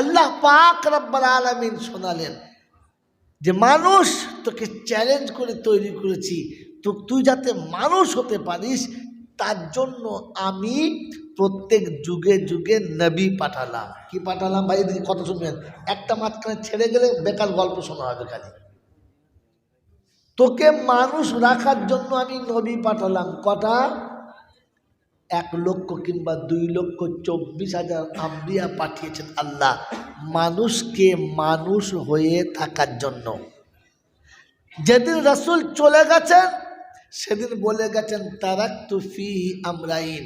আল্লাহ পাক রব্বাল আলমিন শোনালেন যে মানুষ তোকে চ্যালেঞ্জ করে তৈরি করেছি, তো তুই যাতে মানুষ হতে পারিস, তার জন্য আমি প্রত্যেক যুগে যুগে নবী পাঠালাম। কি পাঠালাম ভাই? এদিকে কত শুনবেন। একটা মাঝখানে ছেড়ে গেলে বেকার গল্প শোনা হবে খালি। তোকে মানুষ রাখার জন্য আমি নবী পাঠালাম। কটা? এক লক্ষ কিংবা দুই লক্ষ চব্বিশ হাজার আম্বিয়া পাঠিয়েছেন আল্লাহ। মানুষকে মানুষ হয়ে থাকার জন্য। যেদিন রাসুল চলে গেছেন, সেদিন বলে গেছেন তারাক তুফি আমরাইন,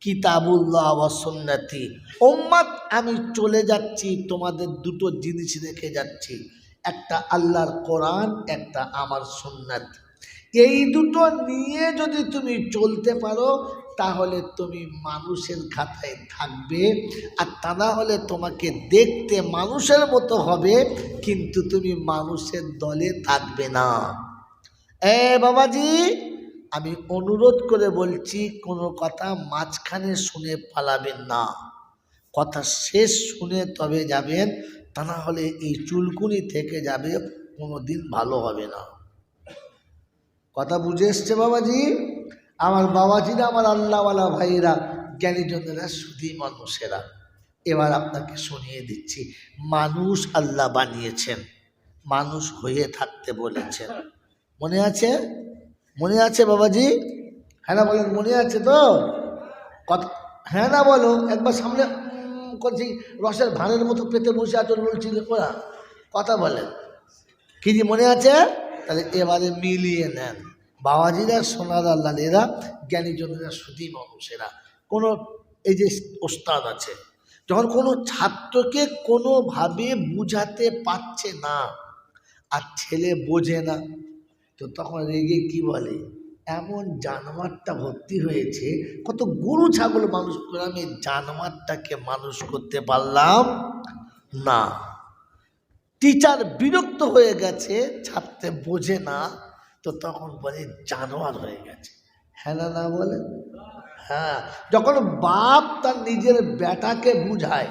কিতাবুল্লাহ ওয়া সুন্নতি। উম্মাত আমি চলে যাচ্ছি, তোমাদের দুটো জিনিস রেখে যাচ্ছি। একটা আল্লাহর কোরআন, একটা আমার সুন্নাত। এই দুটো নিয়ে যদি তুমি চলতে পারো তাহলে তুমি মানুষের খাতায় থাকবে আর তা না হলে তোমাকে দেখতে মানুষের মতো হবে, কিন্তু তুমি মানুষের দলে থাকবে না। এ বাবাজি, আমি অনুরোধ করে বলছি, কোনো কথা মাঝখানে শুনে পালাবেন না। কথা শেষ শুনে তবে যাবেন, তা না হলে এই চুলকুনি থেকে যাবে, কোনো দিন ভালো হবে না। কথা বুঝে এসছে বাবাজি? আমার বাবাজিরা আমার আল্লাহওয়ালা ভাইয়েরা জ্ঞানীজনেরা শুধু মানুষেরা। এবার আপনাকে শুনিয়ে দিচ্ছি, মানুষ আল্লাহ বানিয়েছেন, মানুষ হয়ে থাকতে বলেছেন। মনে আছে? মনে আছে বাবাজি? হ্যাঁ না বলেন, মনে আছে তো? কত হ্যাঁ না বলো একবার সামনে করছি, রসের ভাঁড়ের মতো পেতে বসে আচর বলছিল কথা বলেন। কি মনে আছে? তাহলে এবারে মিলিয়ে নেন। বাবাজিরা সোনার আল্লাহেরা জ্ঞানীজনেরা শুধু মানুষেরা কোনো এই যে ওস্তাদ আছে, যখন কোনো ছাত্রকে কোনোভাবে বুঝাতে পারছে না আর ছেলে বোঝে না, তো তখন রেগে কি বলে? এমন জানোয়ারটা ভর্তি হয়েছে, কত গরু, ছাগল মানুষ করে আমি জানোয়ারটাকে মানুষ করতে পারলাম না। টিচার বিরক্ত হয়ে গেছে ছাত্রে বোঝে না তো তখন বলে জানোয়ার হয়ে গেছে। হ্যাঁ না না বলে? হ্যাঁ যখন বাপ তার নিজের বেটাকে বুঝায়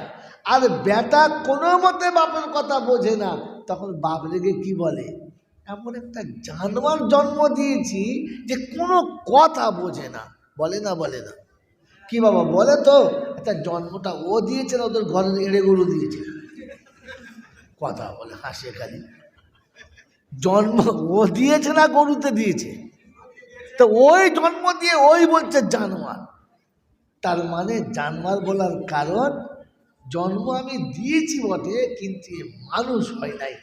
আর বেটা কোনো মতে বাপের কথা বোঝে না তখন বাপ রেগে কি বলে? এমন একটা জানোয়ার জন্ম দিয়েছি যে কোনো কথা বোঝে না। বলে না বলে না। কি বাবা বলে তো একটা জন্মটা ও দিয়েছে না ওদের ঘরের এড়ে গরু দিয়েছে। কথা বলে হাসে খালি। জন্ম ও দিয়েছে না গরুতে দিয়েছে? তো ওই জন্ম দিয়ে ওই বলছে জানোয়ার। তার মানে জানোয়ার বলার কারণ, জন্ম আমি দিয়েছি বটে, কিন্তু মানুষ হয় নাই,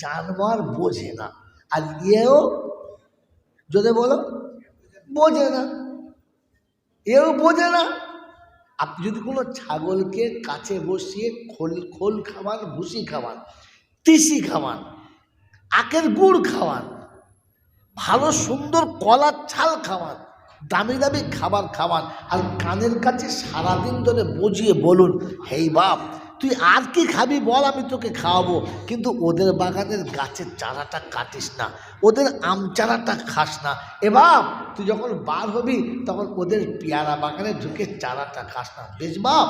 জানোয়ার বোঝে না। আর এও, যদি বলো, বোঝে না। এও বোঝে না। আপনি যদি কোনো ছাগলকে কাছে বসিয়ে খোল খোল খাওয়ান, ভুসি খাওয়ান, তিসি খাওয়ান আখের গুড় খাওয়ান, ভালো সুন্দর কলার ছাল খাওয়ান, দামি দামি খাবার খাওয়ান, আর কানের কাছে সারাদিন ধরে বুঝিয়ে বলুন, হেই বাপ, তুই আর কি খাবি বল, আমি তোকে খাওয়াবো। কিন্তু ওদের বাগানের গাছের চারাটা কাটিস না, ওদের আম চারাটা খাস না। এ বাপ, তুই যখন বার হবি, তখন ওদের পেয়ারা বাগানে ঢুকে চারাটা খাস না। বেশ বাপ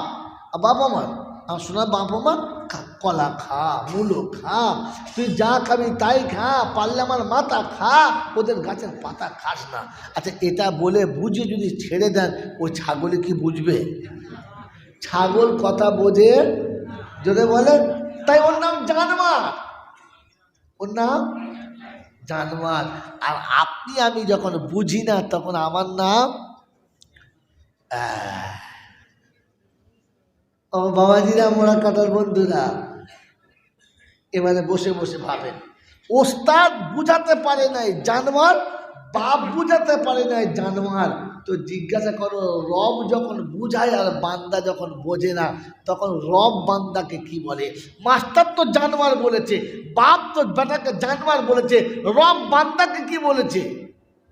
আ বাপ আমার আমার শোনা বাপ খা, কলা খা, মূলো খা, তুই যা খাবি তাই খা, পারলে আমার মাথা খা, ওদের গাছের পাতা খাস না। আচ্ছা এটা বলে বুঝে যদি ছেড়ে দেন, ওই ছাগলে কি বুঝবে? ছাগল কথা বোঝে, যদি বলে, তাই ওর নাম জানোয়ার। ওর নাম জানোয়ার। আর আপনি আমি যখন বুঝি না, তখন আমার নাম ও বাবাজিরা মোড়া কাটার বন্ধুরা, এবারে বসে বসে ভাবেন। ওস্তাদ বুঝাতে পারে নাই জানোয়ার, বাপ বুঝাতে পারে নাই জানোয়ার। তো জিজ্ঞাসা করো, রব যখন বুঝায় আর বান্দা যখন বোঝে না, তখন রব বান্দাকে কি বলে? মাস্টার তো জানোয়ার বলেছে, বাপ তো বেটাকে জানোয়ার বলেছে, রব বান্দাকে কি বলেছে?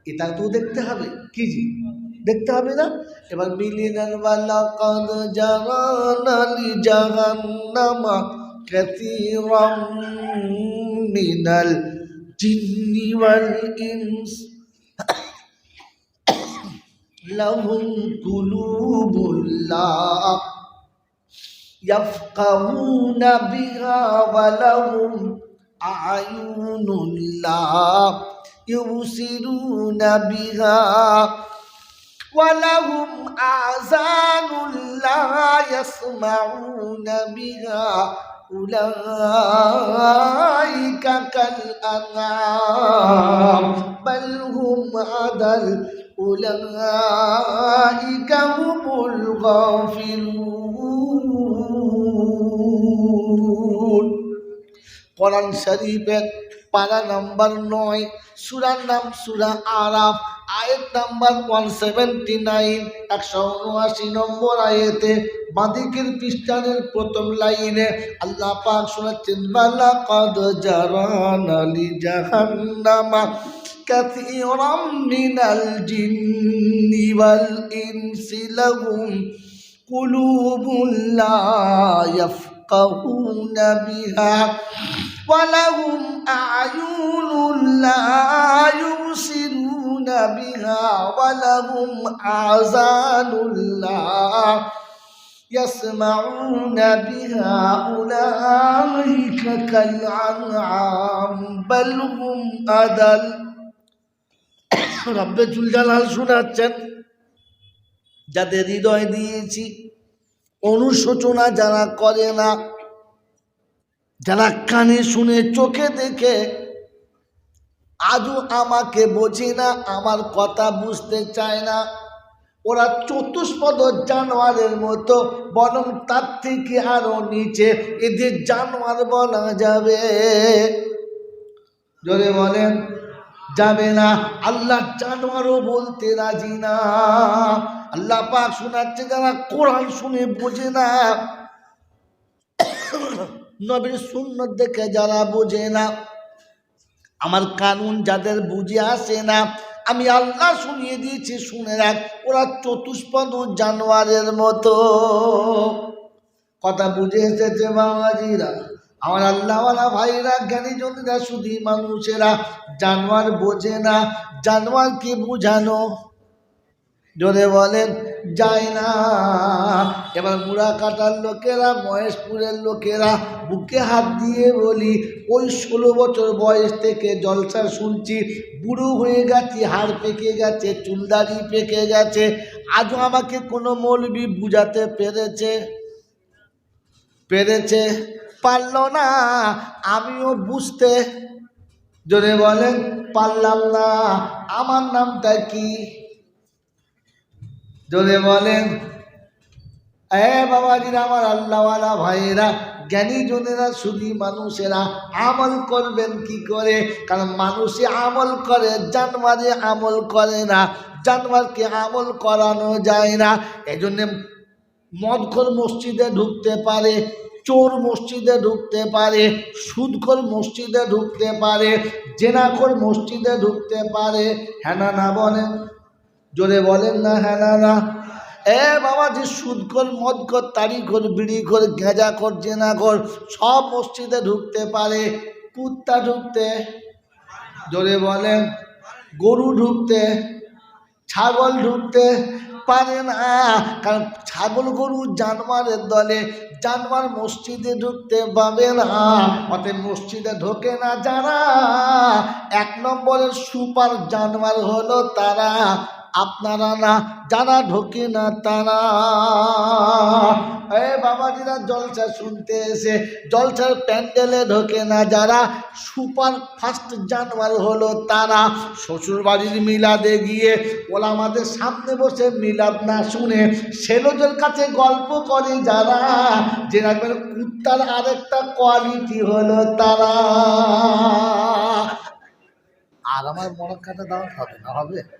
এটা তো দেখতে হবে, কি জি? দেখতে হবে না এবার মিলিনাল ওয়ালা কদ জাগানালি জাহান্নামা কাসীরাম মিনাল জিন্নি ওয়াল ইনস লাহুম কুলুবুল লা يفقهون بها ولهم أعين لا يبصرون بها ولهم آذان لا يسمعون بها أولئك كالأنعام بل هم أضل أولئك هم الغافلون কোরআন শরীফের পারা নাম্বার নয় সুরার নাম সুরা আরাফ আয়াত নাম্বার ওয়ান সেভেন্টি নাইন একশো উনআশি নম্বর আয়েতে বাদিকের পৃষ্ঠানের প্রথম লাইনে আল্লাহ পাক শোনাচ্ছেন বালা কদ জারান আলি জাহান্নামা كثيرا من الجن والإنس لهم قلوب لا يفقهون بها ولهم أعين لا يبصرون بها ولهم آذان لا يسمعون بها أولئك كالأنعام بل هم أضل রব্বে জুলজালাল শোনাচ্ছেন যাদের হৃদয় দিয়েছি অনুশোচনা যারা করে না যারা কানে শুনে চোখে দেখে আজও আমাকে বোঝে না, আমার কথা বুঝতে চায় না। ওরা চতুষ্পদ জানোয়ারের মতো, বরং তার থেকে আরও নিচে এদের জানোয়ার বলা যাবে। জোরে বলেন, যাবে না। আল্লাহ জানোয়ারও বলতে রাজি না। আল্লাহ পাক শোনাচ্ছে যারা কোরআন শুনে বোঝে না। নবীর শূন্য দেখে যারা বোঝে না আমার কানুন যাদের বুঝে আসে না, আমি আল্লাহ শুনিয়ে দিয়েছি, শুনে রাখ, ওরা চতুষ্পদ জানোয়ারের মতো। কথা বুঝে এসেছে বাবাজিরা। আমার আল্লাহওয়ালা ভাইরা জ্ঞানী জনেরা শুধু মানুষেরা, জানোয়ার বোঝে না, জানোয়ারকে বুঝানো। জোরে বলেন যায় না। এবার মুড়া কাটার লোকেরা, মহেশপুরের লোকেরা বুকে হাত দিয়ে বলি, ওই ষোলো বছর বয়স থেকে জলসা শুনছি, বুড়ো হয়ে গেছি, হাড় পেকে গেছে চুলদারি পেকে গেছে, আজও আমাকে কোনো মৌলবি বুঝাতে পেরেছে? পেরেছে। পারল না, আমিও বুঝতে। জোরে বলেন, পারলাম না, আমার নামটা কি? জোরে বলেন। এ বাবাজিরা, আমার আল্লাহওয়ালা ভাইয়েরা, জ্ঞানী জনেরা শুধু মানুষেরা আমল করবেন কি করে? কারণ মানুষে আমল করে জানমারে আমল করে না। জানমারকে আমল করানো যায় না। এই জন্যে মদখর মসজিদে ঢুকতে পারে, চোর মসজিদে ঢুকতে পারে, সুদখোর মসজিদে ঢুকতে পারে, জেনাখোর মসজিদে ঢুকতে পারে। হ্যাঁ না বলেন। জোরে বলেন না হ্যাঁ না এ বাবা যে সুদ কর মদ কর তারি কর বিড়ি কর গেঁজা কর জেনা কর সব মসজিদে ঢুকতে পারে। কুত্তা ঢুকতে, জোরে বলেন। গরু ঢুকতে, ছাগল ঢুকতে পারে না। কারণ ছাগল, গরু জানোয়ারের দলে জানোয়ার মসজিদে ঢুকতে পাবে না। অতএব মসজিদে ঢোকে না যারা। এক নম্বরের সুপার জানোয়ার হলো তারা। আপনারা না, যারা ঢোকে না তারা। এ বাবাজিরা, জলসা শুনতে এসে, জলসার প্যান্ডেলে ঢোকে না যারা, সুপার ফার্স্ট জানোয়ার হলো তারা। শ্বশুর বাড়ির মিলাদে গিয়ে, ওরা আমাদের সামনে বসে মিলাদ না শুনে, সেলোজের কাছে গল্প করে যারা, যে রাখবেন কুত্তার আরেকটা কোয়ালিটি হলো তারা। আর আমার মরক্কাটা দাও হবে না, হবে?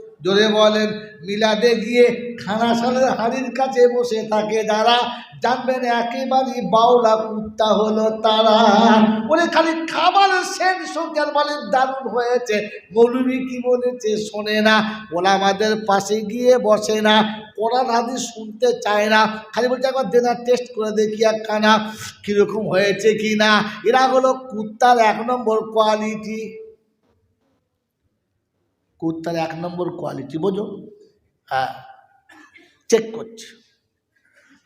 জোরে বলেন, মিলাদে গিয়ে খানা সালের হাড়ির কাছে বসে থাকে যারা। জানবেন একেবারে বাউলা কুত্তা হলো তারা। বলে খালি খাবারের সেন সঙ্গে বলে দারুণ হয়েছে। মৌলবি কি বলেছে শোনে না। ওরা আমাদের পাশে গিয়ে বসে না। কোরআন, হাদিস শুনতে চায় না। খালি বলছে, একবার দেনা টেস্ট করে দেখি এক খানা কীরকম হয়েছে কি না এরা হলো কুত্তার এক নম্বর কোয়ালিটি কুত্তার এক নম্বর কোয়ালিটি বোঝো? হ্যাঁ চেক করছে।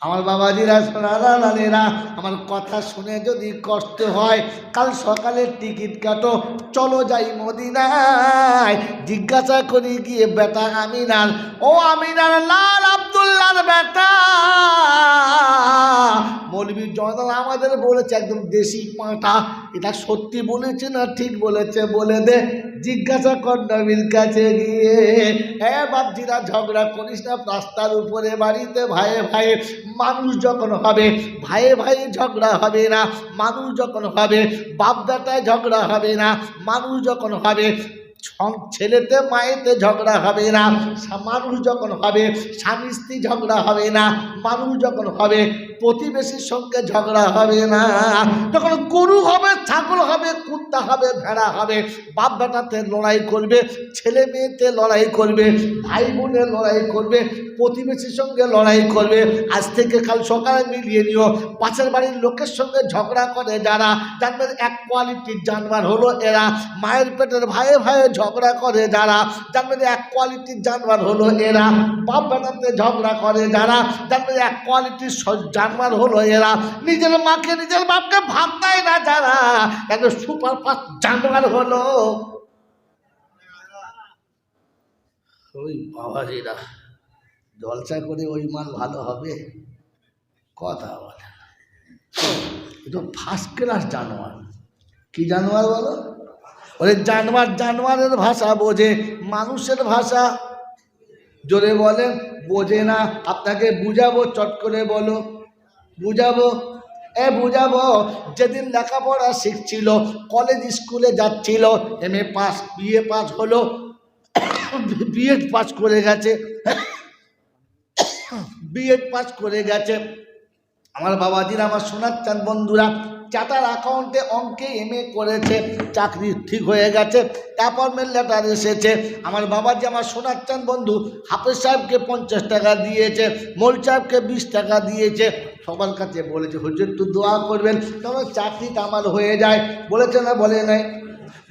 আমার বাবাজিরা সোনারা লালেরা আমার কথা শুনে যদি কষ্ট হয়, কাল সকালে টিকিট কাটো, চলো যাই মদিনায়। জিজ্ঞাসা করি গিয়ে, বেটা আমিনার? ও আমিনার লাল আব্দুল্লার বেটা। মৌলবী জয়নাল আমাদের বলেছে, একদম দেশি পাঁটা। এটা সত্যি বলেছে না ঠিক বলেছে? বলে দে। জিজ্ঞাসা কর নবীর কাছে গিয়ে। হ্যাঁ বাপজিরা, ঝগড়া করিস না, রাস্তার উপরে, বাড়িতে ভাইয়ে ভাইয়ে মানুষ যখন হবে, ভাইয়ে ভাইয়ে ঝগড়া হবে না, মানুষ যখন হবে বাপ বেটায় ঝগড়া হবে না, মানুষ যখন হবে ছেলেতে মায়েতে ঝগড়া হবে না মানুষ যখন হবে, স্বামী স্ত্রী ঝগড়া হবে না, মানুষ যখন হবে প্রতিবেশীর সঙ্গে ঝগড়া হবে না। যখন গরু হবে, ছাগল হবে, কুত্তা হবে, ভেড়া হবে বাপ বেটাতে লড়াই করবে ছেলে মেয়েতে লড়াই করবে ভাই বোনের লড়াই করবে, প্রতিবেশীর সঙ্গে লড়াই করবে, আজ থেকে কাল সকালে মিলিয়ে নিও। পাশের বাড়ির লোকের সঙ্গে ঝগড়া করে যারা, জানবেন এক কোয়ালিটির জানবার হলো এরা, মায়ের পেটের ভাইয়ে ভাইয়ে ঝগড়া করে যারা, জানবেন এক কোয়ালিটির জানবার হলো এরা বাপ বেটাতে ঝগড়া করে যারা, জানবেন এক কোয়ালিটির স- হলো এরা নিজের মাকে, নিজের বাপকে ভাব দেয় না যারা। একটা সুপার ফাস্ট জানবার হলো? ওই বাবাজিরা জলসা করে ওই মাল ভালো হবে? কথা বলে এটা ফার্স্ট ক্লাস জানোয়ার। কি জানোয়ার বলো? ওরে জানোয়ার, জানোয়ারের ভাষা বোঝে, মানুষের ভাষা। জোরে বলেন বোঝে না, আপনাকে বুঝাবো, চট করে বলো। বুঝাবো? এ বুঝাবো, যেদিন লেখাপড়া শিখছিল কলেজ স্কুলে যাচ্ছিল M A pass BA pass হলো বিএড পাস করে গেছে বিএড পাস করে গেছে। আমার বাবাজির, আমার শোনাচ্ছেন বন্ধুরা চার্টার অ্যাকাউন্টে অঙ্কে এম এ করেছে, চাকরি ঠিক হয়ে গেছে অ্যাপয়েন্টমেন্ট লেটার এসেছে। আমার বাবাজি, আমার শোনাচ্ছেন বন্ধু, হাফেজ সাহেবকে পঞ্চাশ টাকা দিয়েছে, মোল সাহেবকে বিশ টাকা দিয়েছে। সবার কাছে বলেছে, হুজুর একটু দোয়া করবেন, তবে চাকরিটা আমার হয়ে যায়। বলেছে না, বলে নাই।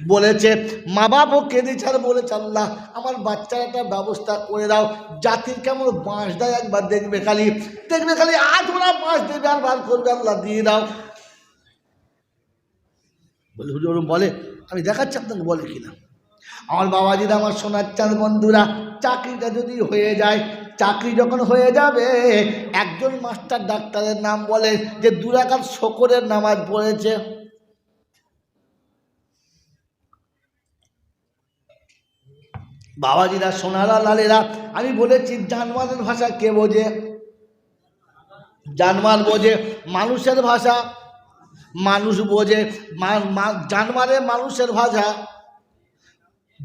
বলেছে মা বাবাও কেঁদেছে আর বলেছে, আল্লাহ, আমার বাচ্চার একটা ব্যবস্থা করে দাও। জাতির কেমন বাঁশ দেয় একবার দেখবে খালি। দেখবে খালি, আজ ওরা বাঁশ দেবে, আর বার করবে, আল্লাহ দিয়ে দাও। বলে, হুজুর বলে? আমি দেখাচ্ছি, আপনাকে বলে কিনা। আমার বাবাজিরা আমার সোনার চাঁদ বন্ধুরা, চাকরিটা যদি হয়ে যায় চাকরি যখন হয়ে যাবে, একজন মাস্টার ডাক্তারের নাম বলে যে দুরাকাত শকরের নামাজ পড়েছে। বাবাজিরা, সোনারা, লালেরা, আমি বলেছি জানোয়ারের ভাষা কে বোঝে? জানোয়ার বোঝে মানুষের ভাষা। মানুষ বোঝে মা- মানুষের ভাষা।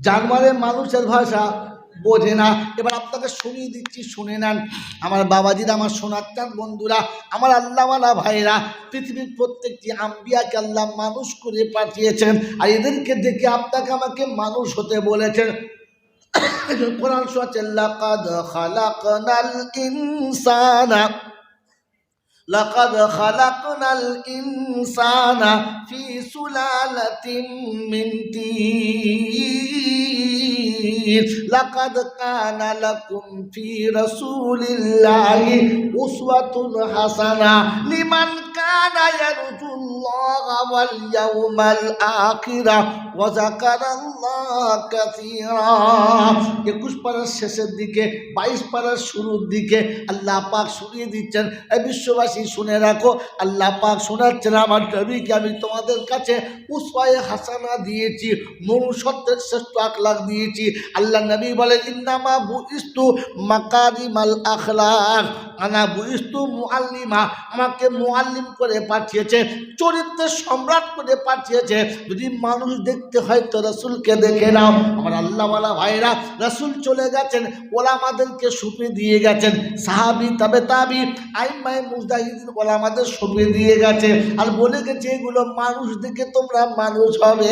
জানোয়ারে মানুষের ভাষা। বোঝে না এবার আপনাকে শুনিয়ে দিচ্ছি শুনে নেন আমার বাবাজিরা আমার সোনাত্মার বন্ধুরা আমার আল্লাহওয়ালা ভাইরা পৃথিবীর প্রত্যেকটি আম্বিয়াকে আল্লাহ মানুষ করে পাঠিয়েছেন আর এদেরকে দেখে আপনাকে আমাকে মানুষ হতে বলেছেন কোরআন শোয়াচ্ছে লাকাদ খালাকনাল ইনসানা لقد خلقنا الإنسان في سلالة من طين লাকাদ কানা লাকুম হাসানা লিমান কানা ইয়ারজুল্লাহা ওয়াল আখিরা ওয়া যাকারাল্লাহ কাসীরা। 21 পারার শেষের দিকে, বাইশ পারার শুরুর দিকে আল্লাহ পাক শুনিয়ে দিচ্ছেন বিশ্ববাসী, শুনে রাখো, আল্লাহ পাক শোনাচ্ছেন আমার নবীকে, আমি তোমাদের কাছে উসওয়ায়ে হাসানা দিয়েছি মনুষ্যত্বের শ্রেষ্ঠ আকলাক দিয়েছি আল্লাহ নবী বলেন, ইন্নামা বুইস্তু মাকারিমাল আখলাক। আনা বুইস্তু মুআল্লিমা আমাকে মুআল্লিম করে পাঠিয়েছে, চরিত্রের সম্রাট করে পাঠিয়েছে। যদি মানুষ দেখতে হয় তো রসুলকে দেখে নাও। আমার আল্লাহওয়ালা ভাইরা, রসুল চলে গেছেন, ওরা আমাদেরকে সুপে দিয়ে গেছেন। সাহাবি, তবে তাবি আইমাই মুজাহিদিন ওরা আমাদের সুপে দিয়ে গেছে। আর বলে গেছে, এগুলো মানুষ দেখে তোমরা মানুষ হবে।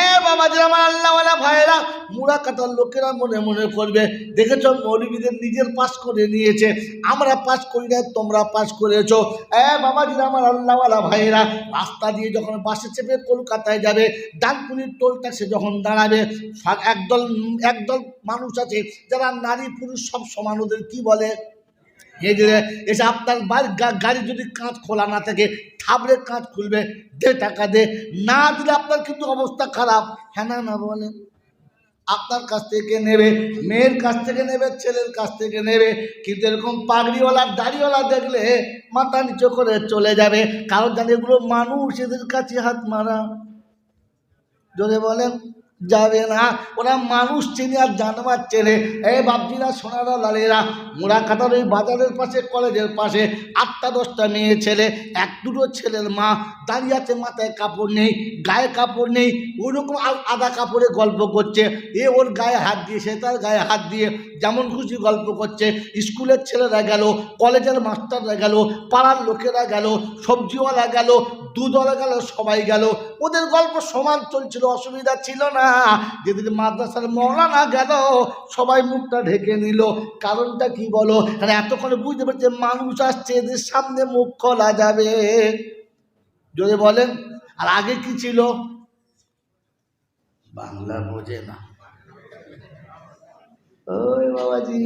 এ বাবা যে আমার আল্লাহওয়ালা ভাইরা মুড়া কাটার লোকেরা মনে মনে করবে, দেখেছ মৌলবীদের নিজের পাশ করে নিয়েছে। আমরা পাশ করি না তোমরা পাস করেছ। এ, বাবাজিরা, আমার আল্লাহওয়ালা ভাইয়েরা, রাস্তা দিয়ে যখন বাসে চেপে কলকাতায় যাবে, ডানকুনির টোল ট্যাক্সে যখন দাঁড়াবে একদল একদল মানুষ আছে, যারা নারী, পুরুষ, সব সমান, ওদের কি বলে? এই এসে আপনার বাড়ির গাড়ি যদি কাঁচ খোলা না থাকে, থাবড়ে কাঁচ খুলবে, দে টাকা দে। না দিলে আপনার কিন্তু অবস্থা খারাপ। হ্যাঁ না না, বলেন। আপনার কাছ থেকে নেবে, মেয়ের কাছ থেকে নেবে, ছেলের কাছ থেকে নেবে। কিন্তু এরকম পাগড়িওয়ালা দাড়িওয়ালা দেখলে মাথা নিচু করে চলে যাবে। কারণ জানি এগুলো মানুষ, এদের কাছে হাত মারা। জোরে বলেন। যাবে না। ওরা মানুষ চেনে আর জানবার চেনে। এই বাপজিরা, সোনারা, লালেরা, মোড়া কাটার ওই বাজারের পাশে, কলেজের পাশে, আটটা দশটা মেয়ে ছেলে, এক দুটো ছেলের মা, দাঁড়িয়ে আছে মাথায় কাপড় নেই, গায়ে কাপড় নেই ওইরকম আ- আধা কাপড়ে গল্প করছে। এ ওর গায়ে হাত দিয়ে, সে তার গায়ে হাত দিয়ে যেমন খুশি গল্প করছে। স্কুলের ছেলেরা গেল, কলেজের মাস্টাররা গেল, পাড়ার লোকেরা গেল, সবজিওয়ালা গেল দুধওয়ালা গেল, সবাই গেল। ওদের গল্প সমান চলছিল, অসুবিধা ছিল না। যেদিন মাদ্রাসার মৌলানা গেল, সবাই মুখটা ঢেকে নিল। কারণটা কি বলো? মানে এতক্ষণে বুঝতে পারছে মানুষ আসছে, এদের সামনে মুখ খোলা যাবে। যদি বলেন, আর আগে কি ছিল? বাংলা বোঝে না। ওই বাবাজি,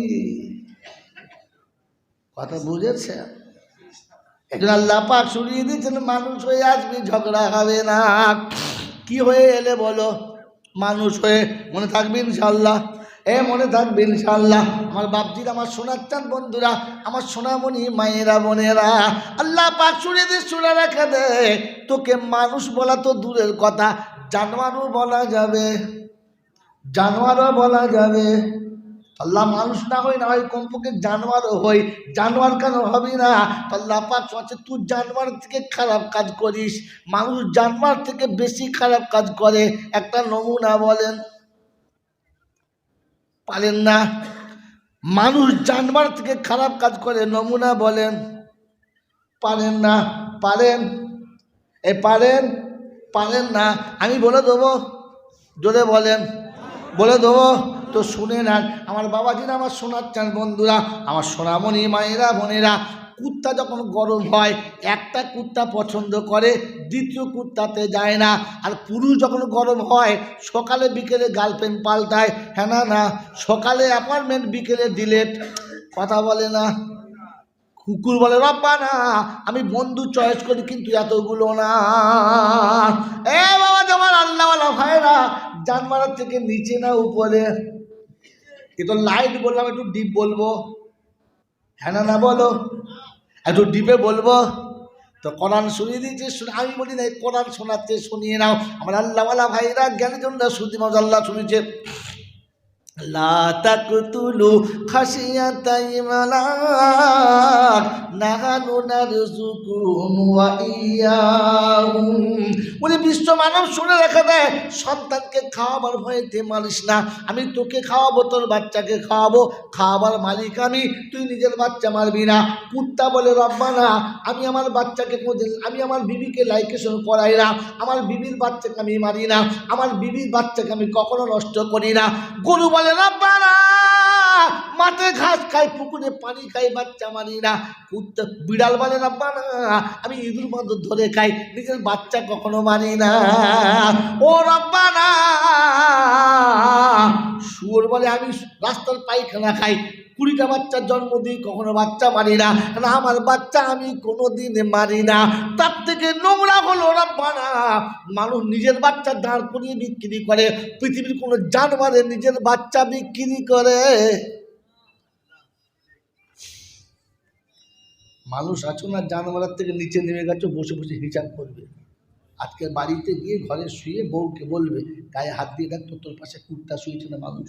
কথা বুঝেছে? একজন আল্লাহ শুনিয়ে দিয়েছেন, মানুষ হয়ে আসবে, ঝগড়া হবে না। কি হয়ে এলে বলো? মানুষ হয়ে মনে থাকবে ইনশাল্লাহ এ, মনে থাকবে ইনশাল্লাহ আমার বাপজির, আমার সোনার চাঁদ বন্ধুরা, আমার সোনামণি, মায়েরা, বোনেরা, আল্লাহ পাক শুনিয়ে দিয়ে শুনে রেখে দে। তোকে মানুষ বলা তো দূরের কথা, জানোয়ারও বলা যাবে, জানোয়ারও বলা যাবে। আল্লাহ মানুষ না হয় না হয় কমপক্ষে জানোয়ারও হই। জানোয়ার কেন হবি না? আল্লাহ পাক আছে তুই জানোয়ার থেকে খারাপ কাজ করিস। মানুষ জানোয়ার থেকে বেশি খারাপ কাজ করে। একটা নমুনা বলেন। পারেন না? মানুষ জানোয়ার থেকে খারাপ কাজ করে, নমুনা বলেন। পারেন না? পারেন? এ পারেন? পারেন না? আমি বলে দেবো? জোরে বলেন। বলে দেবো? তো শুনে নেন, আমার বাবাজিরা আমার চান বন্ধুরা, আমার সোনামণি মায়েরা, বোনেরা কুত্তা যখন গরম হয়, একটা কুত্তা পছন্দ করে, দ্বিতীয় কুত্তাতে যায় না, আর পুরুষ যখন গরম হয়, সকালে বিকেলে গার্লফ্রেন্ড পাল্টায় হ্যাঁ না না, সকালে অ্যাপয়েন্টমেন্ট বিকেলে ডিলেট কথা বলে না, কুকুর বলে, রব্বা না, আমি বন্ধু চয়েস করি, কিন্তু এতগুলো না। এ বাবা যেমন আল্লাহওয়ালা ভাইরা জানমারার থেকে নিচে না উপরে। এ তো লাইট বললাম, একটু ডিপ বলব। হ্যাঁ না বলো। একটু ডিপে বলব। তো কোরআন শুনিয়ে দিয়েছে আমি বলি না কোরআন শোনাচ্ছে শুনিয়ে নাও। আমার আল্লাহওয়ালা ভাইরা জ্ঞানীজনরা মজা আল্লাহ শুনেছে। লা বলে বিশ্ব মানব শুনে রেখে দেয়, সন্তানকে খাওয়াবার ভয়েতে মানিস না, আমি তোকে খাওয়াবো, তোর বাচ্চাকে খাওয়াবো, খাওয়াবার মালিক আমি, তুই নিজের বাচ্চা মারবি না। কুত্তা বলে রব্বা না আমি আমার বাচ্চাকে কোনোদিন, আমি আমার বিবিকে লাইকেশন করাই না, আমার বিবির বাচ্চাকে আমি মারি না, আমার বিবির বাচ্চাকে আমি কখনো নষ্ট করি না। গরু বলে রব্বা না মাঠে ঘাস খাই পুকুরে পানি খাই বাচ্চা মানি না। কুত্তা বিড়াল বলে রব্বা না আমি ইঁদুর মাদুর ধরে খাই, নিজের বাচ্চা কখনো মানি না। ও রব্বা না শুয়োর বলে, আমি রাস্তার পায়খানা খাই কুড়িটা বাচ্চার জন্ম দিই, কখনো বাচ্চা মারি না। আমার বাচ্চা আমি কোনো দিন মারি না। তার থেকে নোংরা হলো রব্বা না মানুষ নিজের বাচ্চা দাঁড় করিয়ে বিক্রি করে। পৃথিবীর কোনো জানোয়ারে নিজের বাচ্চা বিক্রি করে। মানুষ আছো না জানোয়ারের থেকে নিচে নেমে গেছো, বসে বসে হিসাব করবে। আজকে বাড়িতে গিয়ে ঘরে শুয়ে বউকে বলবে, গায়ে হাত দিয়ে দেখ তোর পাশে কুর্তা শুয়েছে না মানুষ।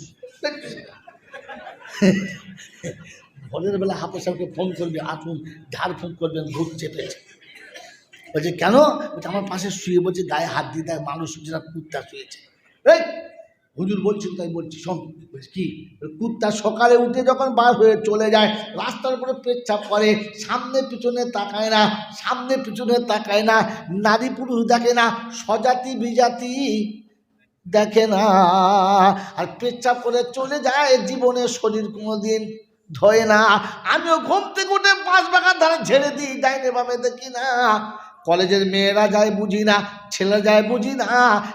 ভোরের বেলা হাফে সাহেবকে ফোন করবে আসুন ঝাড় ফুঁক করবেন ভূত চেপেছে। বলছে, কেন? বলছে, আমার পাশে শুয়ে বলছে, গায়ে হাত দিয়ে দেয় মানুষ যেটা কুত্তা শুয়েছে। এই, হুজুর বলছি তাই বলছি, শোন। বলছি, কি? কুত্তা সকালে উঠে যখন বার হয়ে চলে যায়, রাস্তার উপরে পেচ্ছাপ করে, সামনে পিছনে তাকায় না, সামনে পিছনে তাকায় না, নারী পুরুষ দেখে না, স্বজাতি, বিজাতি দেখে না। আর পেচ্ছাপ করে চলে যায় জীবনে শরীর কোনোদিন ধোয় না। আমিও ঘুম থেকে উঠে পাঁচ বাগান ধারে ঝেড়ে দিই, ডাইনে বামে দেখি না। কলেজের মেয়েরা যায় বুঝি না, ছেলে যায় বুঝি না।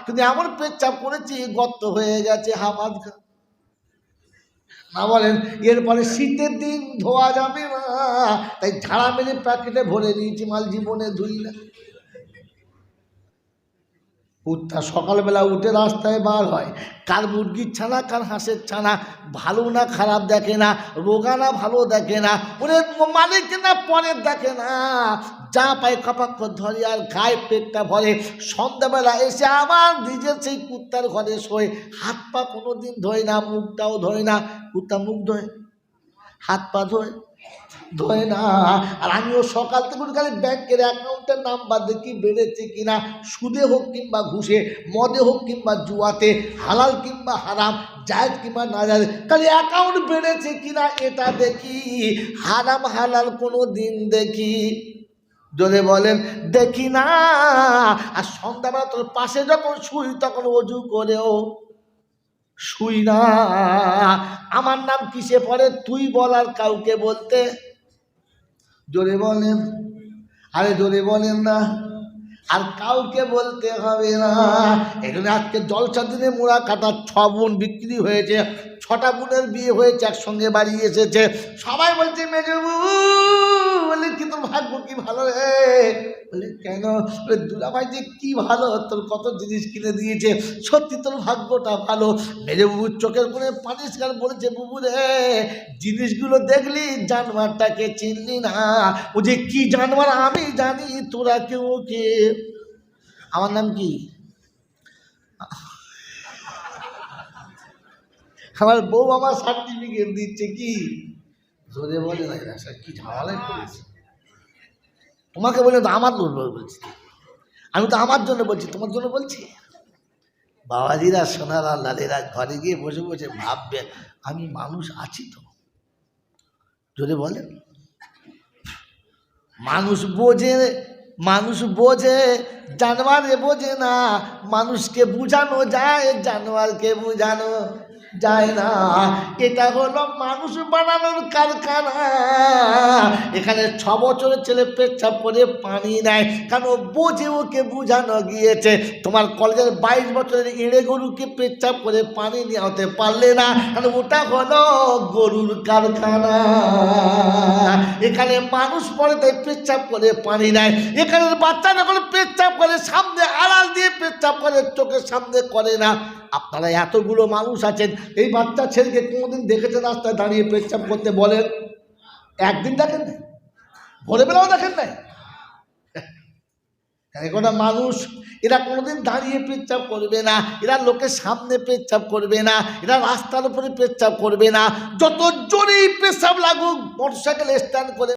কিন্তু এমন পেচ্ছাপ করেছি, গর্ত হয়ে গেছে খা না বলেন, এরপরে শীতের দিন ধোয়া যাবে না। তাই ঝাড়া মেরে প্যাকেটে ভরে নিয়েছি মাল, জীবনে ধুই না। কুত্তা সকালবেলা উঠে রাস্তায় বার হয়। কার মুরগির ছানা, কার হাঁসের ছানা ভালো না, খারাপ দেখে না, রোগা না, ভালো দেখে না, ওরে মালিক না, পরের দেখে না। যা পায় খপাক্ষ ধরে আর গায়ে পেটটা ভরে। সন্ধ্যাবেলা এসে আবার নিজের সেই কুত্তার ঘরে শোয়। হাত পা কোনো দিন ধোয় না, মুখটাও ধোয় না। কুত্তা মুখ ধোয়, হাত পা ধোয়। ধোয় না। আর আমিও সকাল থেকে উঠে খালি ব্যাংকের অ্যাকাউন্টের নাম্বার দেখি বেড়েছে কিনা। সুদে হোক কিংবা ঘুষে, মদে হোক কিংবা জুয়াতে, হালাল কিংবা হারাম, জায়জ কিংবা না জায়জ, খালি অ্যাকাউন্ট বেড়েছে কিনা এটা দেখি। হারাম হালাল কোনো দিন দেখি। যদি বলেন, দেখি না। আর সন্ধ্যাবেলা তোর পাশে যখন শুই তখন অজু করেও শুই না। আমার নাম কিসে পড়ে? তুই বল আর কাউকে বলতে। জোরে বলেন। আরে জোরে বলেন না। আর কাউকে বলতে হবে না। এখানে আজকে জলসা দিনে মোড়া কাটা ছ বোন বিক্রি হয়েছে, ছটা বোনের বিয়ে হয়েছে, একসঙ্গে বাড়ি এসেছে। সবাই বলছে মেজবু বলে, কি তোর ভাগ্য কি ভালো রে? বলে, কেন? বলে, দুলাভাই যে কি ভালো, তোর কত জিনিস কিনে দিয়েছে, সত্যি তোর ভাগ্যটা ভালো। মেজে বুবুর চোখের কোণে পানিষ্কার বলেছে, বুবু রে, জিনিসগুলো দেখলি, জানোয়ারটাকে চিনলি না? ও যে কি জানোয়ার? আমি জানি, তোরা কেউ কে? আমার নাম কি? আমার বউ আমার সার্টিফিকেট দিচ্ছে কি? জোরে বলে না সব কি ঝামেলায় করেছে তোমাকে বলে তো আমার লোক বলছি। আমি তো আমার জন্য বলছি, তোমার জন্য বলছি? বাবাজিরা, সোনারা, লালেরা ঘরে গিয়ে বসে বসে ভাববে, আমি মানুষ আছি তো। যদি বলেন মানুষ বোঝে মানুষ বোঝে জানোয়ারে বোঝে না মানুষকে বুঝানো যায় জানোয়ারকে বুঝানো যায় না। এটা হলো মানুষ বানানোর কারখানা। এখানে ছ বছরের ছেলে পেচ্ছাপ করে পানি নেয়। কেন? বোঝে ওকে বোঝানো গিয়েছে। তোমার কলেজের বাইশ বছরের এড়ে গরুকে পেচ্ছাপ করে পানি নিয়ে হতে পারলে না। কারণ ওটা হলো গরুর কারখানা। এখানে মানুষ পরে তাই পেচ্ছাপ করে পানি নেয়। এখানের বাচ্চা যখন পেচ্ছাপ করে, সামনে আড়াল দিয়ে পেচ্ছাপ করে, চোখের সামনে করে না। আপনারা এতগুলো মানুষ আছেন, এই বাচ্চা ছেলেকে কোনোদিন দেখেছেন রাস্তায় দাঁড়িয়ে পেচ্ছাপ করতে বলেন? একদিন দেখেন না ভোরবেলাও দেখেন নাই? একটা মানুষ, এরা কোনোদিন দাঁড়িয়ে পেচ্ছাপ করবে না, এরা লোকের সামনে পেচ্ছাপ করবে না, এরা রাস্তার উপরে পেচ্ছাপ করবে না। যত জোরেই পেশাব লাগুক, মোটরসাইকেল স্ট্যান্ড করে